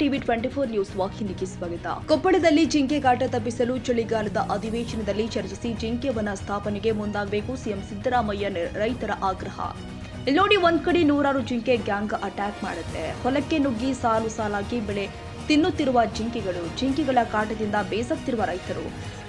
TV twenty four news ವಾಹಿನಿಗೆ ಸ್ವಾಗತ. ಕೊಪ್ಪಳದಲ್ಲಿ ಜಿಂಕೆ ಕಾಟ ತಪ್ಪಿಸಲು ಚಳಿಗಾಲದ ಅಧಿವೇಶನದಲ್ಲಿ ಚರ್ಚಿಸಿ ಜಿಂಕೆವನ ಸ್ಥಾಪನೆಗೆ ಮುಂದಾಗಬೇಕು ಸಿಎಂ ಸಿದ್ದರಾಮಯ್ಯ ರೈತರ ಆಗ್ರಹ. ನೋಡಿ ಒಂದ್ ಕಡೆ ನೂರಾರು ಜಿಂಕೆ ಗ್ಯಾಂಗ್ ಅಟ್ಯಾಕ್ ಮಾಡುತ್ತೆ. ಹೊಲಕ್ಕೆ ನುಗ್ಗಿ ಸಾಲು ಸಾಲಾಗಿ ಬೆಳೆ ತಿನ್ನುತ್ತಿರುವ ಜಿಂಕೆಗಳು, ಜಿಂಕೆಗಳ ಕಾಟದಿಂದ ಬೇಸತ್ತಿರುವ ರೈತರು.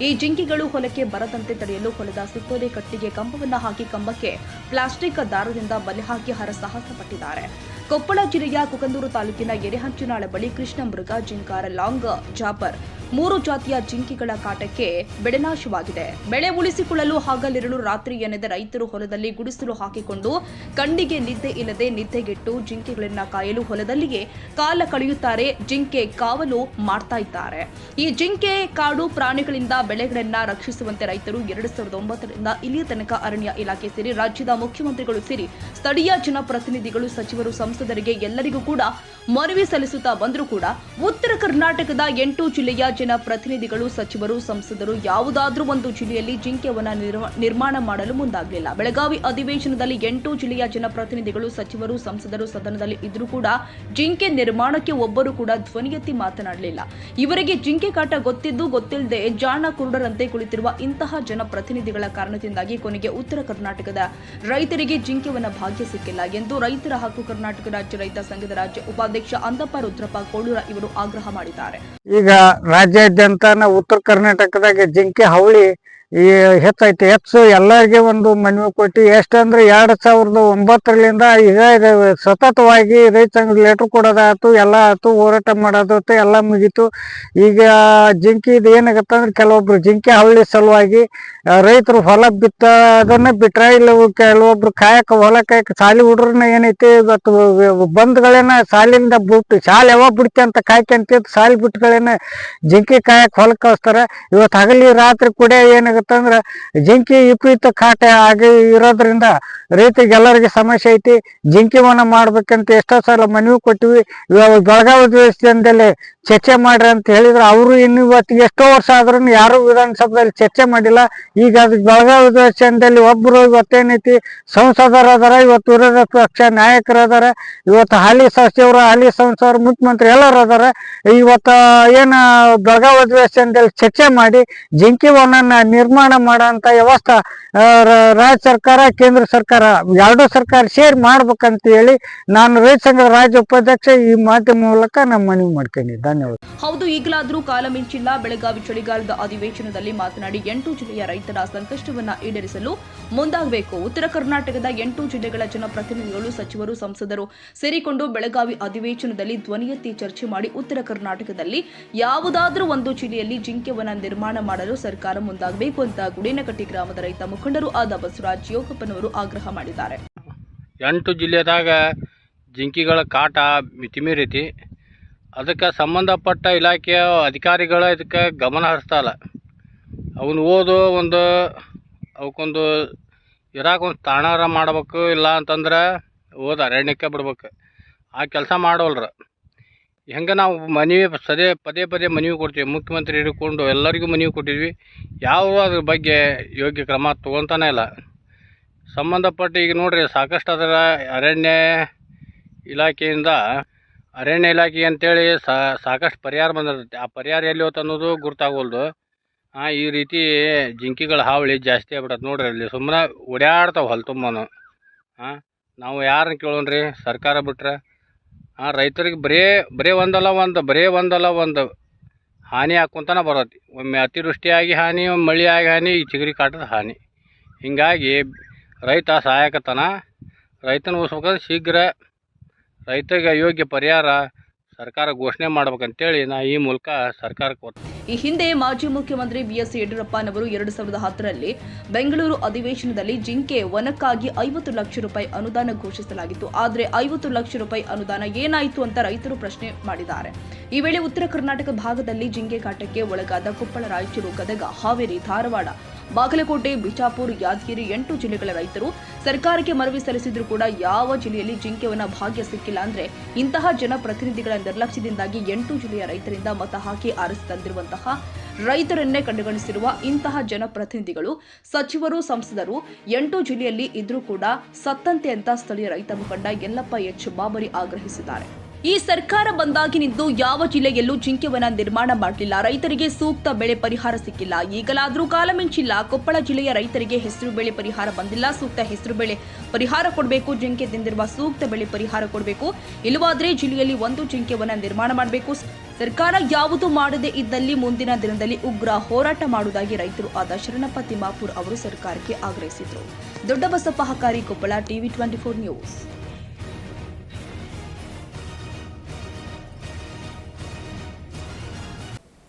ಈ ಜಿಂಕೆಗಳು ಹೊಲಕ್ಕೆ ಬರದಂತೆ ತಡೆಯಲು ಹೊಲದ ಸುತ್ತೋಲೆ ಕಟ್ಟಿಗೆ ಕಂಬವನ್ನು ಹಾಕಿ ಕಂಬಕ್ಕೆ ಪ್ಲಾಸ್ಟಿಕ್ ದಾರದಿಂದ ಬಲೆ ಹಾಕಿ ಹರಸಾಹಸ ಪಟ್ಟಿದ್ದಾರೆ ಕೊಪ್ಪಳ ಜಿಲ್ಲೆಯ ಕುಕಂದೂರು ತಾಲೂಕಿನ ಎರೆಹಂಚಿನಾಳ ಬಳಿ ಕೃಷ್ಣ ಮೃಗ ಜಿಂಕಾರ, ಲಾಂಗ್, ಜಾಪರ್ ಮೂರು ಜಾತಿಯ ಜಿಂಕಿಗಳ ಕಾಟಕ್ಕೆ ಬೆಳೆನಾಶವಾಗಿದೆ ಬೆಳೆ ಉಳಿಸಿಕೊಳ್ಳಲು ಹಾಗಲಿರಲು ರಾತ್ರಿ ಎನೆದ ರೈತರು ಹೊಲದಲ್ಲಿ ಗುಡಿಸಲು ಹಾಕಿಕೊಂಡು ಕಣ್ಣಿಗೆ ನಿದ್ದೆ ಇಲ್ಲದೆ ನಿದ್ದೆಗೆಟ್ಟು ಜಿಂಕೆಗಳನ್ನ ಕಾಯಲು ಹೊಲದಲ್ಲಿಯೇ ಕಾಲ ಕಳೆಯುತ್ತಾರೆ ಜಿಂಕೆ ಕಾವಲು ಮಾಡ್ತಾ ಇದ್ದಾರೆ. ಈ ಜಿಂಕೆ ಕಾಡು ಪ್ರಾಣಿಗಳಿಂದ ಬೆಳೆಗಳನ್ನ ರಕ್ಷಿಸುವಂತೆ ರೈತರು ಎರಡು ಸಾವಿರದ ಒಂಬತ್ತರಿಂದ ಇಲ್ಲಿಯ ತನಕ ಅರಣ್ಯ ಇಲಾಖೆ ಸೇರಿ ರಾಜ್ಯದ ಮುಖ್ಯಮಂತ್ರಿಗಳು ಸೇರಿ ಸ್ಥಳೀಯ ಜನಪ್ರತಿನಿಧಿಗಳು, ಸಚಿವರು ಸಂಸದರಿಗೆ ಎಲ್ಲರಿಗೂ ಕೂಡ ಮನವಿ ಸಲ್ಲಿಸುತ್ತಾ ಬಂದರೂ ಕೂಡ ಉತ್ತರ ಕರ್ನಾಟಕದ ಎಂಟು ಜಿಲ್ಲೆಯ ಜನಪ್ರತಿನಿಧಿಗಳು, ಸಚಿವರು, ಸಂಸದರು ಯಾವುದಾದ್ರೂ ಒಂದು ಜಿಲ್ಲೆಯಲ್ಲಿ ಜಿಂಕೆವನ ನಿರ್ವ- ನಿರ್ಮಾಣ ಮಾಡಲು ಮುಂದಾಗಲಿಲ್ಲ. ಬೆಳಗಾವಿ ಅಧಿವೇಶನದಲ್ಲಿ ಎಂಟು ಜಿಲ್ಲೆಯ ಜನಪ್ರತಿನಿಧಿಗಳು, ಸಚಿವರು, ಸಂಸದರು ಸದನದಲ್ಲಿ ಇದ್ರೂ ಕೂಡ ಜಿಂಕೆ ನಿರ್ಮಾಣಕ್ಕೆ ಒಬ್ಬರು ಕೂಡ ಧ್ವನಿ ಎತ್ತಿ ಮಾತನಾಡಲಿಲ್ಲ. ಇವರಿಗೆ ಜಿಂಕೆ ಕಾಟ ಗೊತ್ತಿದ್ದು ಗೊತ್ತಿಲ್ಲದೆ ಜಾಣ ಕುರುಡರಂತೆ ಕುಳಿತಿರುವ ಇಂತಹ ಜನಪ್ರತಿನಿಧಿಗಳ ಕಾರಣದಿಂದಾಗಿ ಕೊನೆಗೆ ಉತ್ತರ ಕರ್ನಾಟಕದ ರೈತರಿಗೆ ಜಿಂಕೆವನ ಭಾಗ್ಯ ಸಿಕ್ಕಿಲ್ಲ ಎಂದು ರೈತರ ಹಕ್ಕು ಕರ್ನಾಟಕ ರಾಜ್ಯ ರೈತ ಸಂಘದ ರಾಜ್ಯ ಉಪಾಧ್ಯಕ್ಷ ಅಂದಪ್ಪ ರುದ್ರಪ್ಪ ಕೋಳೂರ ಇವರು ಆಗ್ರಹ ಮಾಡಿದ್ದಾರೆ. ಈಗ ರಾಜ್ಯಾದ್ಯಂತ ಉತ್ತರ ಕರ್ನಾಟಕದಾಗ ಜಿಂಕೆ ಹವಳಿ ಈ ಹೆಚ್ಚೈತಿ. ಹೆಚ್ಚು ಎಲ್ಲರಿಗೆ ಒಂದು ಮನವಿ ಕೊಟ್ಟು ಎಷ್ಟಂದ್ರೆ ಎರಡ್ ಸಾವಿರದ ಒಂಬತ್ತರಲಿಂದ ಈಗ ಸತತವಾಗಿ ರೈತ ಸಂಘ ಲೆಟರ್ ಕೊಡೋದಾಯ್ತು, ಎಲ್ಲ ಆಯ್ತು, ಹೋರಾಟ ಮಾಡೋದಾಯ್ತು, ಎಲ್ಲ ಮುಗೀತು. ಈಗ ಜಿಂಕಿದು ಏನಾಗತ್ತಂದ್ರೆ ಕೆಲವೊಬ್ರು ಜಿಂಕೆ ಹಳ್ಳಿ ಸಲುವಾಗಿ ರೈತರು ಹೊಲ ಬಿತ್ತ ಅದನ್ನ ಬಿಟ್ರೆ ಇಲ್ಲ ಕೆಲವೊಬ್ರು ಕಾಯಕ, ಹೊಲ ಕಾಯಕ ಸಾಲಿ ಹುಡ್ರನ್ನ ಏನೈತಿ, ಇವತ್ತು ಬಂದ್ಗಳೇನ ಸಾಲಿಂದ ಬಿಟ್ಟು ಶಾಲೆ ಯಾವಾಗ ಬಿಡ್ತಿ ಅಂತ ಕಾಯ್ಕೊಂತ ಸಾಲಿ ಬಿಟ್ಟುಗಳೇನ ಜಿಂಕೆ ಕಾಯಕ್ ಹೊಲ ಕಳಿಸ್ತಾರ. ಇವತ್ತು ಹಗಲಿ ರಾತ್ರಿ ಕೂಡ ಏನಾಗತ್ತಂದ್ರ ಜಿಂಕೆ ವಿಪರೀತ ಕಾಟ ಆಗಿ ಇರೋದ್ರಿಂದ ರೈತರಿಗೆ ಎಲ್ಲರಿಗೆ ಸಮಸ್ಯೆ ಐತಿ. ಜಿಂಕೆವನ್ನ ವನ ಮಾಡ್ಬೇಕಂತ ಎಷ್ಟೋ ಸಲ ಮನವಿ ಕೊಟ್ಟಿವಿ. ಇವಾಗ ಬೆಳಗಾವಿ ದೇಶದಲ್ಲಿ ಚರ್ಚೆ ಮಾಡ್ರಿ ಅಂತ ಹೇಳಿದ್ರು. ಅವರು ಇನ್ನು ಇವತ್ತಿಗೆ ಎಷ್ಟೋ ವರ್ಷ ಆದ್ರೂ ಯಾರು ವಿಧಾನಸಭೆಯಲ್ಲಿ ಚರ್ಚೆ ಮಾಡಿಲ್ಲ. ಈಗ ಅದು ಬೆಳಗಾವಿ ವಿಧಾನಸಭೆಯಲ್ಲಿ ಒಬ್ರು ಇವತ್ತೇನೈತಿ ಸಂಸದರು ಅದಾರ, ಇವತ್ತು ವಿರೋಧ ಪಕ್ಷ ನಾಯಕರದಾರ, ಇವತ್ತು ಹಾಲಿ ಸಚಿವರು ಹಾಲಿ ಸಂಸದರು, ಮುಖ್ಯಮಂತ್ರಿ ಎಲ್ಲರೂ ಅದಾರ. ಇವತ್ತ ಏನ ಬೆಳಗಾವಿ ಅಧಿವೇಶನದಲ್ಲಿ ಚರ್ಚೆ ಮಾಡಿ ಜಿಂಕಿ ವನನ್ನ ನಿರ್ಮಾಣ ಮಾಡೋಂಥ ವ್ಯವಸ್ಥೆ ರಾಜ್ಯ ಸರ್ಕಾರ, ಕೇಂದ್ರ ಸರ್ಕಾರ ಎರಡೂ ಸರ್ಕಾರ ಸೇರಿ ಮಾಡ್ಬೇಕಂತ ಹೇಳಿ ನಾನು ರೈತ ಸಂಘದ ರಾಜ್ಯ ಉಪಾಧ್ಯಕ್ಷ ಈ ಮಾಧ್ಯಮ ಮೂಲಕ ನಮ್ಮ ಮನವಿ ಮಾಡ್ತೀನಿ ಧನ್ಯವಾದ. ಹೌದು ಈಗಲಾದರೂ ಕಾಲ ಮಿಂಚಿಲ್ಲ. ಬೆಳಗಾವಿ ಚಳಿಗಾಲದ ಅಧಿವೇಶನದಲ್ಲಿ ಮಾತನಾಡಿ ಎಂಟು ಜಿಲ್ಲೆಯ ರೈತರ ಸಂಕಷ್ಟವನ್ನ ಈಡೇರಿಸಲು ಮುಂದಾಗಬೇಕು. ಉತ್ತರ ಕರ್ನಾಟಕದ ಎಂಟು ಜಿಲ್ಲೆಗಳ ಜನಪ್ರತಿನಿಧಿಗಳು ಸಚಿವರು ಸಂಸದರು ಸೇರಿಕೊಂಡು ಬೆಳಗಾವಿ ಅಧಿವೇಶನದಲ್ಲಿ ಧ್ವನಿ ಎತ್ತಿ ಚರ್ಚೆ ಮಾಡಿ ಉತ್ತರ ಕರ್ನಾಟಕದಲ್ಲಿ ಯಾವುದಾದರೂ ಒಂದು ಜಿಲ್ಲೆಯಲ್ಲಿ ಜಿಂಕೆವನ ನಿರ್ಮಾಣ ಮಾಡಲು ಸರ್ಕಾರ ಮುಂದಾಗಬೇಕು ಅಂತ ಗುಡಿನಕಟ್ಟಿ ಗ್ರಾಮದ ರೈತ ಮುಖಂಡರು ಆದ ಬಸವರಾಜ್ ಯೋಗಪ್ಪನವರು ಆಗ್ರಹ ಮಾಡಿದ್ದಾರೆ. ಎಂಟು ಜಿಲ್ಲೆದಾಗ ಜಿಂಕಿಗಳ ಕಾಟ ಮಿತಿಮೀರೈತಿ. ಅದಕ್ಕೆ ಸಂಬಂಧಪಟ್ಟ ಇಲಾಖೆಯ ಅಧಿಕಾರಿಗಳು ಇದಕ್ಕೆ ಗಮನ ಹರಿಸ್ತಾ ಇಲ್ಲ. ಅವನು ಓದು ಒಂದು ಅವಕ್ಕೊಂದು ಇರಾಕ ಒಂದು ತಾಣಾರ ಮಾಡಬೇಕು ಇಲ್ಲ ಅಂತಂದ್ರೆ ಓದ ಅರಣ್ಯಕ್ಕೆ ಬಿಡ್ಬೇಕು. ಆ ಕೆಲಸ ಮಾಡೋಲ್ರ. ಹೆಂಗೆ ನಾವು ಮನವಿ ಸದೇ ಪದೇ ಪದೇ ಮನವಿ ಕೊಡ್ತೀವಿ. ಮುಖ್ಯಮಂತ್ರಿ ಹಿಡ್ಕೊಂಡು ಎಲ್ಲರಿಗೂ ಮನವಿ ಕೊಟ್ಟಿದ್ವಿ. ಯಾವ ಅದ್ರ ಬಗ್ಗೆ ಯೋಗ್ಯ ಕ್ರಮ ತೊಗೊತಾನೆ ಇಲ್ಲ. ಸಂಬಂಧಪಟ್ಟ ಈಗ ನೋಡಿರಿ, ಸಾಕಷ್ಟು ಅದರ ಅರಣ್ಯ ಇಲಾಖೆಯಿಂದ ಅರಣ್ಯ ಇಲಾಖೆ ಅಂತೇಳಿ ಸಾಕಷ್ಟು ಪರಿಹಾರ ಬಂದಿರ್ತೈತಿ. ಆ ಪರಿಹಾರ ಎಲ್ಲಿ ಹೋತ್ ಅನ್ನೋದು ಗುರ್ತಾಗೋಲ್ದು. ಈ ರೀತಿ ಜಿಂಕೆಗಳ ಹಾವಳಿ ಜಾಸ್ತಿ ಆಗ್ಬಿಟ್ಟತ್ ನೋಡ್ರಿ ಅಲ್ಲಿ. ಸುಮ್ಮನೆ ಓಡಾಡ್ತಾವೆ ಹೊಲ ತುಂಬನು. ಹಾಂ ನಾವು ಯಾರನ್ನ ಕೇಳೋಣ್ರಿ? ಸರ್ಕಾರ ಬಿಟ್ರೆ? ಹಾಂ ರೈತರಿಗೆ ಬರೇ ಬರೇ ಒಂದಲ್ಲ ಒಂದು, ಬರೇ ಒಂದಲ್ಲ ಒಂದು ಹಾನಿ ಹಾಕ್ಕೊಂತಾನೆ ಬರತ್ತೆ. ಒಮ್ಮೆ ಅತಿವೃಷ್ಟಿಯಾಗಿ ಹಾನಿ, ಒಮ್ಮೆ ಮಳೆಯಾಗಿ ಹಾನಿ, ಈ ಚಿಗರಿ ಕಾಟದ ಹಾನಿ. ಹೀಗಾಗಿ ರೈತ ಸಹಾಯಕತನ, ರೈತನ ಉಳಿಸ್ಬೇಕಂದ್ರೆ ಶೀಘ್ರ ರೈತಗೆ ಯೋಗ್ಯ ಪರಿಹಾರ ಸರ್ಕಾರ ಘೋಷಣೆ ಮಾಡ್ಬೇಕಂತೇಳಿ ನಾ ಈ ಮೂಲಕ ಸರ್ಕಾರಕ್ಕೆ ಒತ್ತ ಈ ಹಿಂದೆ ಮಾಜಿ ಮುಖ್ಯಮಂತ್ರಿ ಬಿಎಸ್ ಯಡಿಯೂರಪ್ಪನವರು ಎರಡು ಸಾವಿರದ ಹತ್ತರಲ್ಲಿ ಬೆಂಗಳೂರು ಅಧಿವೇಶನದಲ್ಲಿ ಜಿಂಕೆ ವನಕ್ಕಾಗಿ ಐವತ್ತು ಲಕ್ಷ ರೂಪಾಯಿ ಅನುದಾನ ಘೋಷಿಸಲಾಗಿತ್ತು. ಆದರೆ ಐವತ್ತು ಲಕ್ಷ ರೂಪಾಯಿ ಅನುದಾನ ಏನಾಯಿತು ಅಂತ ರೈತರು ಪ್ರಶ್ನೆ ಮಾಡಿದ್ದಾರೆ. ಈ ವೇಳೆ ಉತ್ತರ ಕರ್ನಾಟಕ ಭಾಗದಲ್ಲಿ ಜಿಂಕೆ ಕಾಟಕ್ಕೆ ಒಳಗಾದ ಕೊಪ್ಪಳ ರಾಯಚೂರು, ಗದಗ, ಹಾವೇರಿ, ಧಾರವಾಡ, ಬಾಗಲಕೋಟೆ, ಬಿಜಾಪುರ, ಯಾದಗಿರಿ ಎಂಟು ಜಿಲ್ಲೆಗಳ ರೈತರು ಸರ್ಕಾರಕ್ಕೆ ಮನವಿ ಸಲ್ಲಿಸಿದ್ರು ಕೂಡ ಯಾವ ಜಿಲ್ಲೆಯಲ್ಲಿ ಜಿಂಕೆವನ ಭಾಗ್ಯ ಸಿಕ್ಕಿಲ್ಲ ಅಂದ್ರೆ ಇಂತಹ ಜನಪ್ರತಿನಿಧಿಗಳ ನಿರ್ಲಕ್ಷ್ಯದಿಂದಾಗಿ ಎಂಟು ಜಿಲ್ಲೆಯ ರೈತರಿಂದ ಮತ ಹಾಕಿ ಆರಿಸಿ ತಂದಿರುವಂತಹ ರೈತರನ್ನೇ ಕಡೆಗಣಿಸಿರುವ ಇಂತಹ ಜನಪ್ರತಿನಿಧಿಗಳು, ಸಚಿವರು, ಸಂಸದರು, ಎಂಟು ಜಿಲ್ಲೆಯಲ್ಲಿ ಇದ್ರೂ ಕೂಡ ಸತ್ತಂತೆ ಅಂತ ಸ್ಥಳೀಯ ರೈತ ಮುಖಂಡ ಯಲ್ಲಪ್ಪ ಎಚ್. ಬಾಬರಿ ಆಗ್ರಹಿಸಿದ್ದಾರೆ. ಈ ಸರ್ಕಾರ ಬಂದಾಗಿನಿಂದು ಯಾವ ಜಿಲ್ಲೆಯಲ್ಲೂ ಜಿಂಕೆವನ ನಿರ್ಮಾಣ ಮಾಡಲಿಲ್ಲ. ರೈತರಿಗೆ ಸೂಕ್ತ ಬೆಳೆ ಪರಿಹಾರ ಸಿಕ್ಕಿಲ್ಲ. ಈಗಲಾದರೂ ಕಾಲ ಮಿಂಚಿಲ್ಲ. ಕೊಪ್ಪಳ ಜಿಲ್ಲೆಯ ರೈತರಿಗೆ ಹೆಸರು ಬೆಳೆ ಪರಿಹಾರ ಬಂದಿಲ್ಲ. ಸೂಕ್ತ ಹೆಸರು ಬೆಳೆ ಪರಿಹಾರ ಕೊಡಬೇಕು. ಜಿಂಕೆ ತಿಂದಿರುವ ಸೂಕ್ತ ಬೆಳೆ ಪರಿಹಾರ ಕೊಡಬೇಕು. ಇಲ್ಲವಾದರೆ ಜಿಲ್ಲೆಯಲ್ಲಿ ಒಂದು ಜಿಂಕೆವನ ನಿರ್ಮಾಣ ಮಾಡಬೇಕು. ಸರ್ಕಾರ ಯಾವುದು ಮಾಡದೇ ಇದ್ದಲ್ಲಿ ಮುಂದಿನ ದಿನದಲ್ಲಿ ಉಗ್ರ ಹೋರಾಟ ಮಾಡುವುದಾಗಿ ರೈತರು ಆದ ಶರಣಪ್ಪ ತಿಮ್ಮಾಪುರ್ ಅವರು ಸರ್ಕಾರಕ್ಕೆ ಆಗ್ರಹಿಸಿದರು. Doddabasappa Hakari, Koppal TV twenty four news.